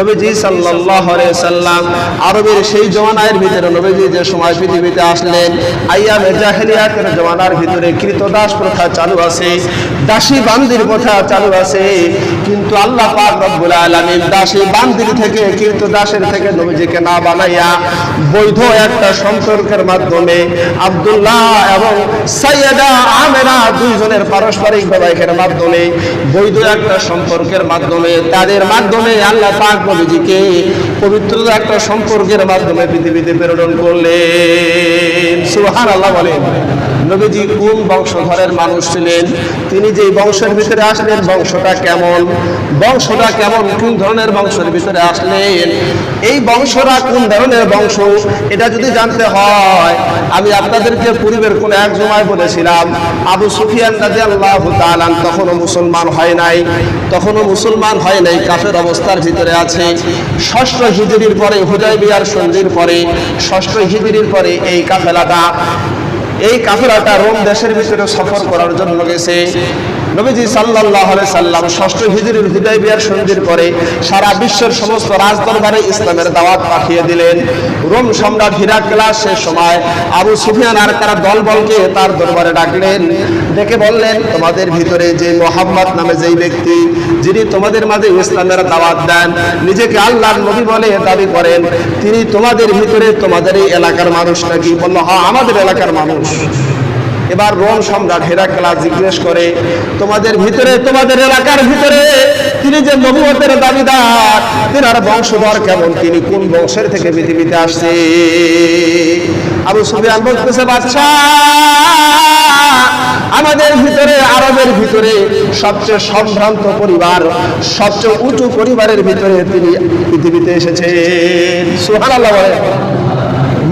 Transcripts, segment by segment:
নবীজি সাল্লাল্লাহু আলাইহি সাল্লাম আরবের সেই জমানার ভিতরে নবীজি যে সময় পৃথিবীতে আসলেন, আইয়ামে জাহেলিয়াতের জমানার ভিতরে কৃতদাস প্রথা চালু আছে, দাসী বান্দির প্রথা চালু আছে কিন্তু আল্লাহ পাক রব্বুল দাসী বান্দির থেকে কৃতদাসের থেকে নবীজিকে না বানাইয়া বৈধ একটা সম্পর্কের মাধ্যমে আব্দুল্লাহ এবং সাইয়েদা আমেরা দুইজনের পারস্পরিক বিবাহের মাধ্যমে বৈধ একটা সম্পর্কের মাধ্যমে, তাদের মাধ্যমে আল্লাহ পাক নবীজিকে পবিত্র একটা সম্পর্কের মাধ্যমে পৃথিবীতে প্রেরণ করলেন। সুবহান আল্লাহ বলেন। নবীজি কোন বংশধরের মানুষ ছিলেন? তিনি যে বংশের ভিতরে আসলেন, বংশটা কেমন? বংশটা কেমন? কোন ধরনের বংশের ভিতরে আসলেন? এই বংশরা কোন ধরনের বংশ? এটা যদি জানতে হয়, আমি আপনাদেরকে পূর্বের কোন এক জমায় বলেছিলাম, আবু সুফিয়ান রাজি আল্লাহ তালান তখনও মুসলমান হয় নাই, তখনও মুসলমান হয় নাই, কাফের অবস্থার ভিতরে আছে। ষষ্ঠ হিজরির পরে হুদাই বিয়ার সন্ধির পরে, ষষ্ঠ হিজরির পরে এই কাফেলাটা এই কাফেলাটা রোম দেশের ভিতরে সফর করার জন্য গেছে। নবীজি আলাইহি সাল্লাম ষষ্ঠ হিজরির হুদাইবিয়ার সন্ধির পরে সারা বিশ্বের সমস্ত রাজদরবারে ইসলামের দাওয়াত পাঠিয়ে দিলেন। রোম সম্রাট হিরাক্লাস সে সময় আবু সুফিয়ান আর তার দলবলকে তার দরবারে ডাকলেন। ডেকে বললেন, তোমাদের ভিতরে যে মোহাম্মদ নামে যেই ব্যক্তি, যিনি তোমাদের মাঝে ইসলামের দাওয়াত দেন, নিজেকে আল্লাহর নবী বলে দাবি করেন, তিনি তোমাদের ভিতরে তোমাদের এই এলাকার মানুষ নাকি? বলল হ্যাঁ আমাদের এলাকার মানুষ। এবার রোম সম্রাট হেরাকলা জিজ্ঞেস করে, তোমাদের ভিতরে, তোমাদের এলাকার ভিতরে তিনি যে নবুয়তের দাবিদার, তিনার বংশধর কেমন? তিনি কোন বংশের থেকে পৃথিবীতে আসছে? আবু সুফিয়ান বলতেছে বাচ্চা আমাদের ভিতরে, আরবের ভিতরে সবচেয়ে সম্ভ্রান্ত পরিবার, সবচেয়ে উঁচু পরিবারের ভিতরে তিনি পৃথিবীতে এসেছেন। সুবহানাল্লাহ বলেন।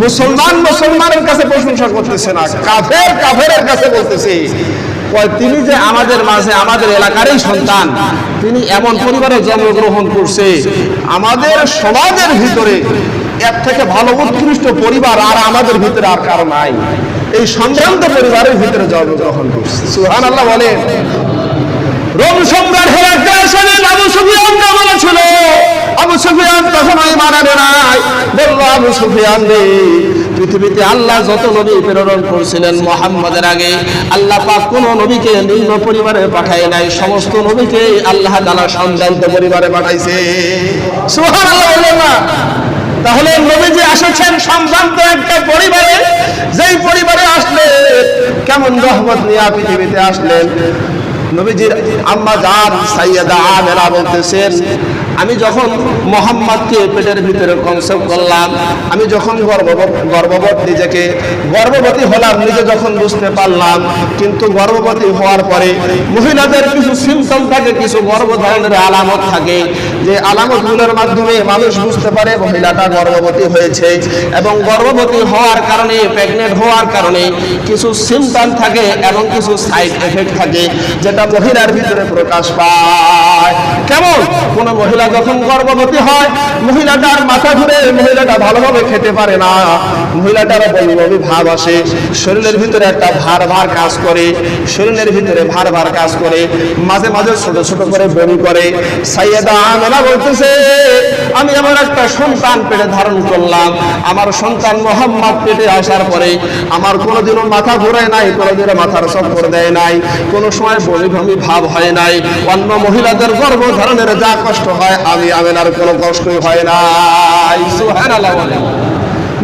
মুসলমান মুসলমানের কাছে প্রশংসা করতেছে না, কাফের কাফেরের কাছে বলতেছে। তিনি যে আমাদের মাঝে, আমাদের এলাকারই সন্তান, তিনি এমন পরিবারে জন্মগ্রহণ করছে, আমাদের সমাজের ভিতরে এর থেকে ভালো উৎকৃষ্ট পরিবার আর আমাদের ভিতরে আর কারও নাই। এই সম্ভ্রান্ত পরিবারের ভিতরে জন্মগ্রহণ করছে। সুহান আল্লাহ বলেন। রোম সম্রাট হেরাক্লাসের আবু সুফিয়ানকে বলেছিল? আবু সুফিয়ান তখন ওই মানাবে নাই বলল, আবু সুফিয়ান রে, পৃথিবীতে আল্লাহ যত নবী প্রেরণ করছিলেন মোহাম্মদের আগে, আল্লাহ পাক কোন নবীকে নিম্ন পরিবারে পাঠায় নাই, সমস্ত নবীকে আল্লাহ তালা সম্ভ্রান্ত পরিবারে পাঠাইছে। সুবহানাল্লাহ বললেন, না। তাহলে নবীজি সম্ভ্রান্ত একটা পরিবারে, যেই পরিবারে আসলেন কেমন রহমত নিয়ে পৃথিবীতে আসলেন নবীজির আম্মা জান সাইয়েদা আমেরা বলতেছেন আমি যখন মোহাম্মদকে পেটের ভিতরে কনসেপ্ট করলাম, আমি যখন গর্ভবত নিজেকে, গর্ভবতী হলাম নিজে যখন বুঝতে পারলাম, কিন্তু গর্ভবতী হওয়ার পরে মহিলাদের কিছু সিমটম থাকে, কিছু গর্ভধারণের আলামত থাকে, যে আলামতগুলোর মাধ্যমে মানুষ বুঝতে পারে মহিলাটা গর্ভবতী হয়েছে এবং গর্ভবতী হওয়ার কারণে প্রেগনেন্ট হওয়ার কারণে কিছু সিমটম থাকে এবং কিছু সাইড এফেক্ট থাকে, যেটা মহিলার ভিতরে প্রকাশ পায়। কেমন? কোনো মহিলা যখন গর্ভবতী হয়, মহিলাটার মাথা ঘুরে মহিলাটা ভালোভাবে খেতে পারে না। মহিলাটার বমি ভাব আসে। শরীরের ভিতরে একটা ভার ভার কাজ করে, শরীরের ভিতরে ভার ভার কাজ করে, মাঝে মাঝে ছোট ছোট করে বমি করে। সাইয়েদা বলতেছে, আমি আমার একটা সন্তান পেটে ধারণ করলাম। আমার সন্তান মোহাম্মদ পেটে আসার পরে আমার কোনোদিনও মাথা ঘুরায় নাই, কোনোদিনও মাথার চক্কর দেয় নাই। কোনো সময় বমি ভাব হয় নাই। অন্য মহিলাদের গর্ভ ধারণের যা কষ্ট হয় আমি আমেনার কোনো কষ্টই হয় নাই। সুবহানাল্লাহ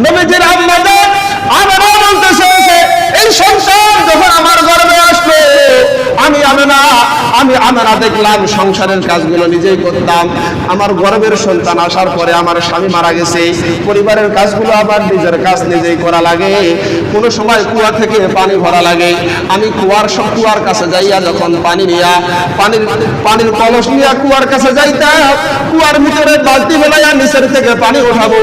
নবীজির আম্মাদের আমরা বলতেছে এই সন্তান যখন আমার গর্ভে আসলো আমি আমেনা আমি আমেনা দেখলাম সংসারের কাজগুলো নিজেই করতাম। আমার গর্ভের সন্তান আসার পরে আমার স্বামী মারা গেছে। পরিবারের কাজগুলো আমার নিজের কাজ নিজেই করা লাগে। কোনো সময় কুয়া থেকে পানি ভরা লাগে। আমি কুয়ার সব কুয়ার কাছে যাইয়া যখন পানি নিয়া, পানির পানির কলস নিয়া কুয়ার কাছে যাইতাম, কুয়ার ভিতরে বালতি বেলাইয়া নিচের থেকে পানি ওঠাবো।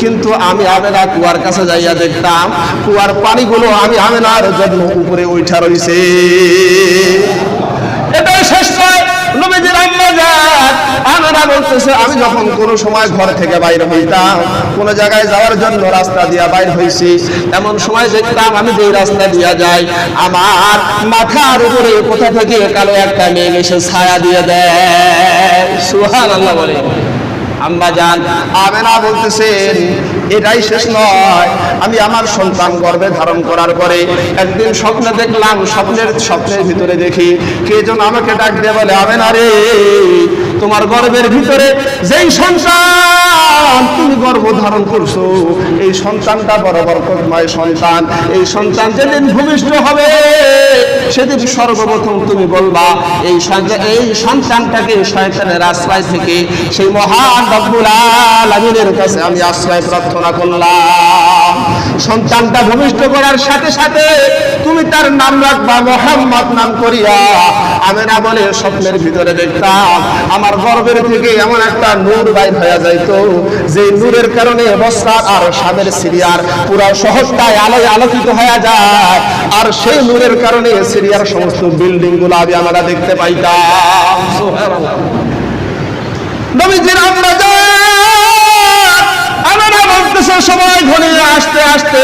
কিন্তু আমি আমেনা কুয়ার কাছে যাইয়া দেখতাম, কুয়ার পানিগুলো আমি আমেনার জন্য উপরে উঠা রইছে। এটাই শেষ নয় নবীজির আম্মা আমি যখন কোন সময় ঘর থেকে বাইরে হইতাম, কোন জায়গায় যাওয়ার জন্য রাস্তা দিয়া বাইর হইছি, এমন সময় দেখতাম আমি যে রাস্তা দিয়া যাই, আমার মাথার উপরে কোথা থেকে কালো একটা মেঘ এসে ছায়া দিয়ে দেয়। সুহান আল্লাহ বলে। আম্মা যান আমেনা বলতেছেন, এটাই শেষ নয়। আমি আমার সন্তান গর্ভে ধারণ করার পরে একদিন স্বপ্নে দেখলাম, স্বপ্নের স্বপ্নের ভিতরে দেখি, কে যেন আমাকে ডাক দিয়ে বলে, আমেনা রে তোমার গর্ভের ভিতরে যেই সন্তান তুমি গর্ভ ধারণ করছ, এই সন্তানটা বড় বরকতময় সন্তান। এই সন্তান যেদিন ভূমিষ্ঠ হবে, সেদিন সর্বপ্রথম তুমি বলবা, এই এই সন্তানটাকে শয়তানের আশ্রয় থেকে, সেই মহান রব্বুল আলামিনের কাছে আমি আশ্রয় প্রার্থনা করলাম। সন্তানটা ভূমিষ্ঠ করার সাথে সাথে তুমি তার নাম রাখবা মোহাম্মদ নাম করিয়া। আমি না বলে স্বপ্নের ভিতরে দেখতাম। আমার গর্বের থেকে এমন একটা নূর বাইর হয়ে যাইতো, যে নূরের কারণে বস্তার আর সাদের সিরিয়ার পুরা শহরটায় আলোয় আলোকিত হয়ে যায়। আর সেই নূরের কারণে সিরিয়ার সমস্ত বিল্ডিংগুলো আমি আমরা দেখতে পাইতাম। নবীজির আমরা আমরা বলতেছে সময় ঘনিয়ে আসতে আসতে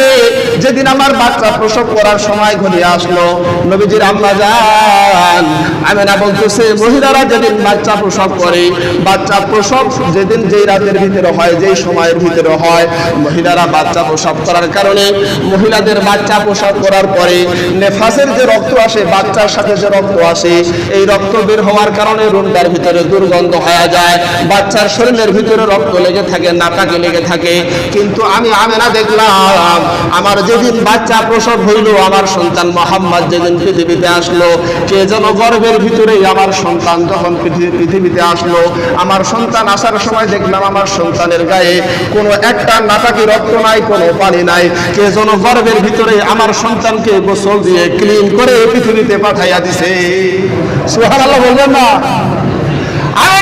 যেদিন আমার বাচ্চা প্রসব করার সময় ঘনিয়ে আসলো, নবীজির আম্মা যান আমেনা বলতেছে, মহিলারা যেদিন বাচ্চা প্রসব করে, বাচ্চা প্রসব যেদিন যেই রাতের ভিতরে হয়, যেই সময়ের ভিতরে হয়, মহিলারা বাচ্চা প্রসব করার কারণে মহিলাদের বাচ্চা প্রসব করার পরে নেফাসের যে রক্ত আসে, বাচ্চার সাথে যে রক্ত আসে, এই রক্ত বের হওয়ার কারণে রুমটার ভিতরে দুর্গন্ধ হয়ে যায়, বাচ্চার শরীরের ভিতরে রক্ত লেগে থাকে, নাকাকে লেগে থাকে কিন্তু আমি আমেনা দেখলাম, আমার যেদিন বাচ্চা প্রসব হইল, আমার সন্তান মোহাম্মদ যেদিন পৃথিবীতে আসলো, কে যেন গর্ভের ভিতরে আমার সন্তান যখন পৃথিবীতে আসলো। আমার সন্তান আসার সময় দেখলাম আমার সন্তানের গায়ে কোনো একটা নাটাকি রক্ত নাই, কোনো পানি নাই। কে যেন গর্ভের ভিতরে আমার সন্তানকে গোসল দিয়ে ক্লিন করে পৃথিবীতে পাঠাইয়া দিছে। সুবহানাল্লাহ বলবেন না। আমি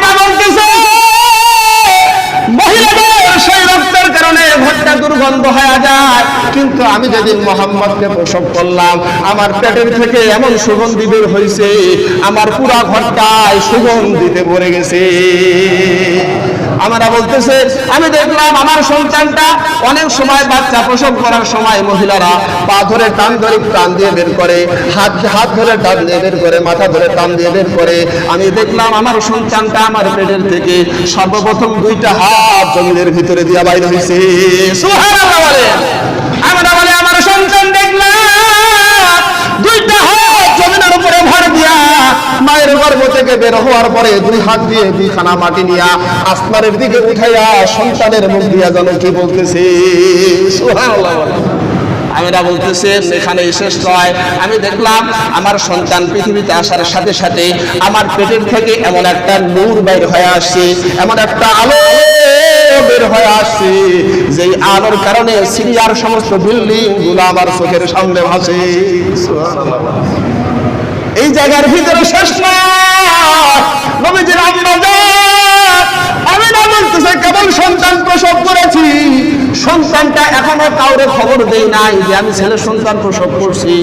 কারণে ঘরটা দুর্গন্ধ হয়ে যায়। কিন্তু আমি যেদিন মোহাম্মদকে প্রসব করলাম, আমার পেটের থেকে এমন সুগন্ধি বের হয়েছে আমার পুরা ঘরটায় সুগন্ধিতে ভরে গেছে। আমরা বলতেছে, আমি দেখলাম আমার সন্তানটা অনেক সময় বাচ্চা প্রসব করার সময় মহিলারা পা ধরে টান ধরে টান দিয়ে বের করে, হাত হাত ধরে টান দিয়ে বের করে, মাথা ধরে টান দিয়ে বের করে। আমি দেখলাম আমার সন্তানটা আমার পেটের থেকে সর্বপ্রথম দুইটা হাত জমিনের ভিতরে দিয়া বাইরে হয়েছে আমরা বলে, আমার বের হওয়ার পরে দুই হাত দিয়ে দুইখানা মাটি নিয়া আসমানের দিকে উঠাইয়া সন্তানের মুখ দিয়া যেন কি বলতেছে? আমিরা শেষ নয় আমি দেখলাম আমার সন্তান পৃথিবীতে আসার সাথে সাথে আমার পেটের থেকে এমন একটা নূর বের হয়ে আসছে, এমন একটা আলো বের হয়ে আসছে, যেই আলোর কারণে সিরিয়ার সমস্ত বিল্ডিংগুলো আমার চোখের সামনে ভাসে। এই জায়গার ভিতরে শেষ আমি কেবল সন্তান প্রসব করেছি। সন্তানটা খবর নাই আমি সন্তান প্রসব করছি।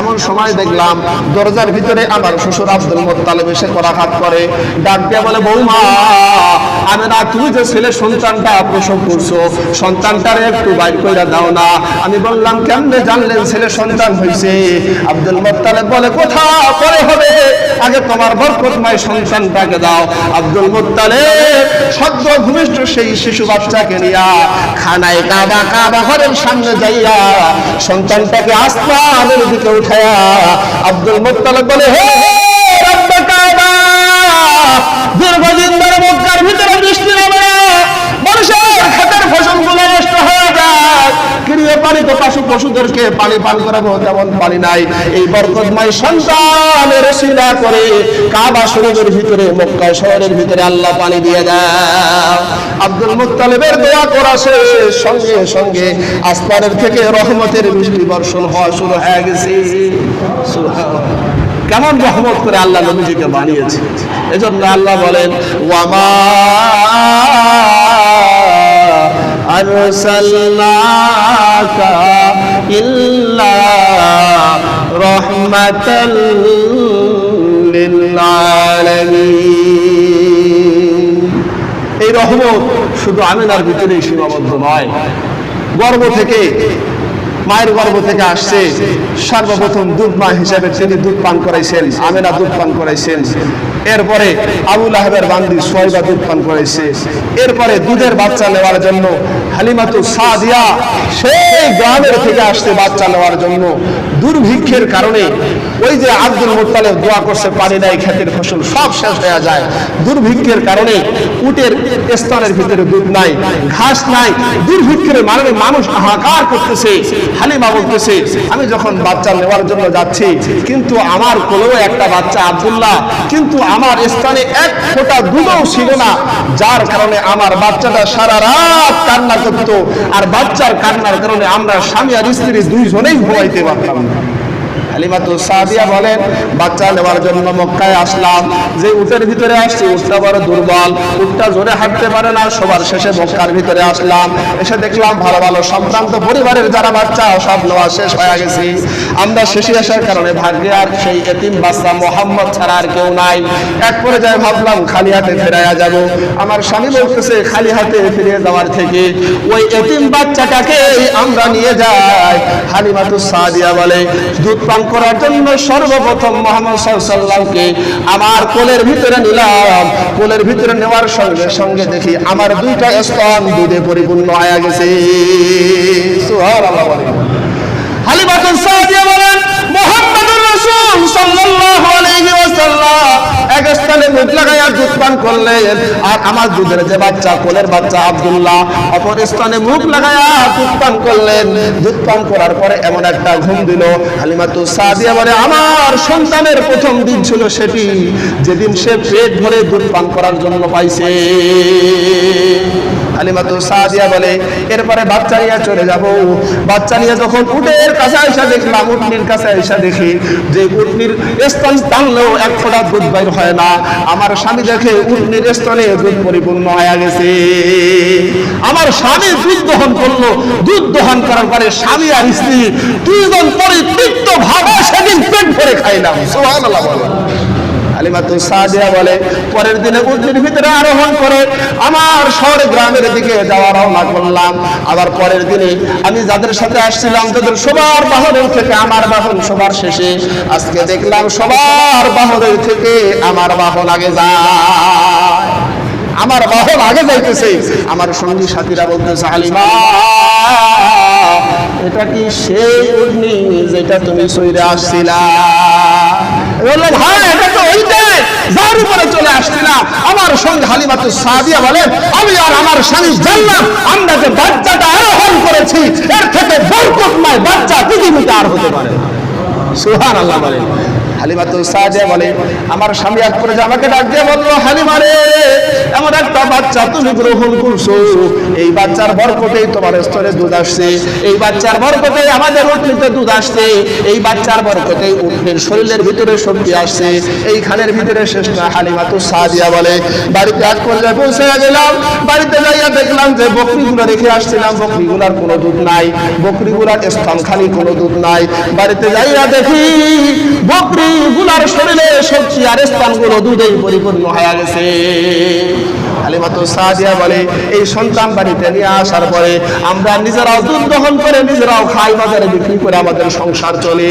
এমন সময় দেখলাম, দরজার ভিতরে আমার শ্বশুর আব্দুল মোত্তালেব এসে করাঘাত করে, ডাক দিয়ে বলে, বৌমা আমি না, তুমি যে ছেলে সন্তানটা করছ, সন্তানটারে একটু বাইর করে দাও না। আমি বললাম, কেমনে জানলেন ছেলে সন্তান হয়েছে আব্দুল মোত্তালেব বলে কোথা পরে হবে। আগে তোমার বরকতময় সন্তানটাকে দাও। আব্দুল মোত্তালেব সদ্য ভূমিষ্ঠ সেই শিশু বাচ্চাকে নিয়া খানায় কাবা কাবা ঘরের সামনে যাইয়া সন্তানটাকে আসমানের দিকে উঠায়া আব্দুল মোত্তালেব বলে, হে রব্বে কাবা দীর্ঘদিন ধরে মক্কার ভিতরে বৃষ্টি হবে না মানুষের ক্ষেতের ফসলগুলো নষ্ট হয়ে যায় গৃহপালিত পশু পশুদেরকে পানি পান করাবো তেমন পানি নাই। এই বরকতময় সন্তানের শিলা করে কাবা শরীরের ভিতরে মক্কা শহরের ভিতরে আল্লাহ পানি দিয়ে দাও আব্দুল মুত্তালিবের দোয়া করা শেষ। সঙ্গে সঙ্গে আসমানের থেকে রহমতের বৃষ্টি বর্ষণ হওয়া শুরু হয়ে গেছে। কেমন রহমত করে আল্লাহ নবীজিকে বানিয়েছে। এজন্য আল্লাহ বলেন, ওয়ামা আরসালনাকা ইল্লা رحمة للعالمين. এই রহমত শুধু আমিনার ভিতরেই সীমাবদ্ধ নয় গর্ব থেকে মায়ের গর্ভ থেকে আসছে। সর্বপ্রথম দুধ মা হিসাবে তিনি দুধ পান করাইছেন, আমেনা দুধ পান করাইছেন। এরপরে আবুল আহবের বান্দি সোয়াইবা দুধ পান করাইছে। এরপরে দুধের বাচ্চা নেওয়ার জন্য হালিমাতু সাদিয়া সেই গ্রামের থেকে আসছে বাচ্চা নেওয়ার জন্য। দুর্ভিক্ষের কারণে ওই যে আব্দুল মুত্তালেব দোয়া করছে, পানি নাই, ক্ষেতের ফসল সব শেষ হয়ে যায়। দুর্ভিক্ষের কারণে উটের স্তরের ভিতরে দুধ নাই, ঘাস নাই, দুর্ভিক্ষের মানে মানুষ হাহাকার করতেছে, হালিমা বলতেছে, আমি যখন বাচ্চা নেওয়ার জন্য যাচ্ছি, কিন্তু আমার কোলেও একটা বাচ্চা আব্দুল্লাহ, কিন্তু আমার স্থানে এক ফোঁটা দুধও ছিল না, যার কারণে আমার বাচ্চাটা সারা রাত কান্না করত, আর বাচ্চার কান্নার কারণে আমরা স্বামী আর স্ত্রী দুইজনেই ঘুমাইতে পারতাম না। হালিমাতু সাদিয়া বলেন, বাচ্চা নেওয়ার জন্য মক্কায় আসলাম। যে উটের ভিতরে আসছি বড় দুর্বল জোরে হাঁটতে পারে না, সবার শেষে মক্কার ভিতরে আসলাম। এসে দেখলাম ভালো ভালো সম্ভ্রান্ত পরিবারের যারা বাচ্চা, সব নেওয়া শেষ হয়ে গেছি। আমরা শেষে আসার কারণে ভাগ্যে আর সেই এতিম বাচ্চা মোহাম্মদ ছাড়া আর কেউ নাই। এক পর্যায়ে ভাবলাম, খালি হাতে ফেরাইয়া যাব। আমার স্বামী বলতেছে, খালি হাতে ফিরে যাওয়ার থেকে ওই এতিম বাচ্চাটাকে আমরা নিয়ে যাই। হালিমাতু সাদিয়া বলে, দুধ পান করার জন্য সর্বপ্রথম মোহাম্মদ সাল্লামকে আমার কোলের ভিতরে নিলাম কোলের ভিতরে নেওয়ার সঙ্গে সঙ্গে দেখি আমার দুইটা স্তন দুধে পরিপূর্ণ আয়া গেছে সুবহানাল্লাহ বলেন। হালিমাতু সাদিয়া বলেন মোহাম্মদুর এক স্থানে লাগাইয়া দুধ পান করলেন। আর আমার দুধের যে বাচ্চা বাচ্চা স্থানে মুখ লাগাইয়া দুধ পান করলেন। দুধ পান করার পরে এমন একটা ঘুম দিল। বলে, আমার সন্তানের প্রথম দিন ছিল সেটি। যেদিন সে পেট ভরে দুধ পান করার জন্য পাইছে। হালিমাতু সাদিয়া বলে, এরপরে বাচ্চা নিয়ে চলে যাব। বাচ্চা নিয়ে যখন উটের কাছে আইসা দেখলাম, উটনির কাছে আইসা দেখি যে উটনির স্তন টানলেও এক ফোঁটা দুধ বাইর হয় না। আমার স্বামী দেখে উটনির স্তনে দুধ পরিপূর্ণ হয়ে গেছে। আমার স্বামী দুধ দহন করল। দুধ দহন করার পরে স্বামী আর স্ত্রী দুইজন পরিতৃপ্ত ভাবে সেদিন পেট ভরে খাইলাম। সুবহানাল্লাহ বলে আলিমাতু সাদিয়া বলে, পরের দিনে উদ্দিন ভিতরে আরোহণ করে আমার শহর গ্রামের দিকে যাওয়া রওনা করলাম। আবার পরের দিনে আমি যাদের সাথে আসছিলাম, তাদের সবার বাহনের থেকে, আমার বাহন সবার শেষে, আজকে দেখলাম সবার বাহনের থেকে আমার বাহন আগে যায়। আমার বাহন আগে যাইতেছে। আমার সঙ্গী সাথীরা বলতেছে হালিমা এটা কি সেই উর্নি যেটা তুমি সইরে আসছিলা? বলল ভাই এটা যার উপরে চলে না আমার সঙ্গে হালিমাতু সাদিয়া বলেন, আমি আর আমার স্বামী জানলাম আমরা যে বাচ্চাটা আরোহণ করেছি, এর থেকে বরকতময় বাচ্চা পৃথিবীতে আর হতে পারে সুহান আল্লাহ বলেন। হালিমাতু সাদিয়া বলে, আমার স্বামী এক করে যে আমাকে ডাক দিয়ে বলল, হালিমা রে, এমন একটা বাচ্চা তুমি গ্রহণ করছ। এই বাচ্চার বরকতেই তোমার স্তরে দুধ আসছে, এই বাচ্চার বরকতেই আমাদের উঠনিতে দুধ আসছে, এই বাচ্চার বরকতেই উঠনির শরীরের ভিতরে শক্তি আসছে। এই খানের ভিতরে শেষ না হালিমাতু সাদিয়া বলে, বাড়িতে এক পর্যায়ে পৌঁছে গেলাম, বাড়িতে যাইয়া দেখলাম যে বকরিগুলো রেখে আসছিলাম, বকরিগুলার কোনো দুধ নাই, বকরিগুলার স্থান খালি কোনো দুধ নাই। বাড়িতে যাইয়া দেখি বকরিগুলার শরীরে শক্তি আর স্থানগুলো দুধেই পরিপূর্ণ হয়ে গেছে। আলিমাতু সাদিয়া বলে, এই সন্তান বাড়িতে নিয়ে আসার পরে আমরা নিজেরাও দুধ দহন করে, নিজেরাও খাই, বাজারে বিক্রি করে আমাদের সংসার চলে।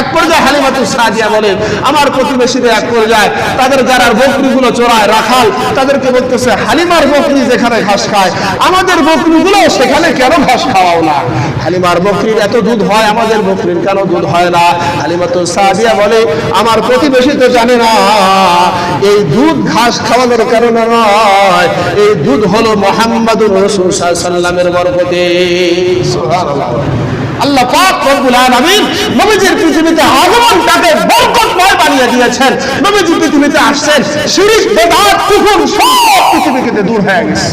এক পর্যায়ে হালিমাতু সাদিয়া বলে, আমার প্রতিবেশীদের এক পর্যায়ে তাদের যারা বকরিগুলো চড়ায় রাখাল। তাদেরকে বলতেছে, হালিমার বকরি যেখানে ঘাস খায়, আমাদের বকরিগুলো সেখানে কেন ঘাস খাওয়াও না? হালিমার বকরির এত দুধ হয়, আমাদের বকরির কেন দুধ হয় না? হালিমাতু সাদিয়া বলে, আমার প্রতিবেশী তো জানে না, এই দুধ ঘাস খাওয়ানোর কারণে নয়। এই দুধ হলো মোহাম্মদুর রসুল সাল্লামের বরকতে। আল্লাহ পাক রব্বুল আলামিন নবীজির পৃথিবীতে আগমনটাকে বরকতময় বানিয়ে দিয়েছেন। নবীজি পৃথিবীতে আসছেন, শিরিক, বেদাত, কুফর সব পৃথিবী থেকে দূর হয়ে গেছে।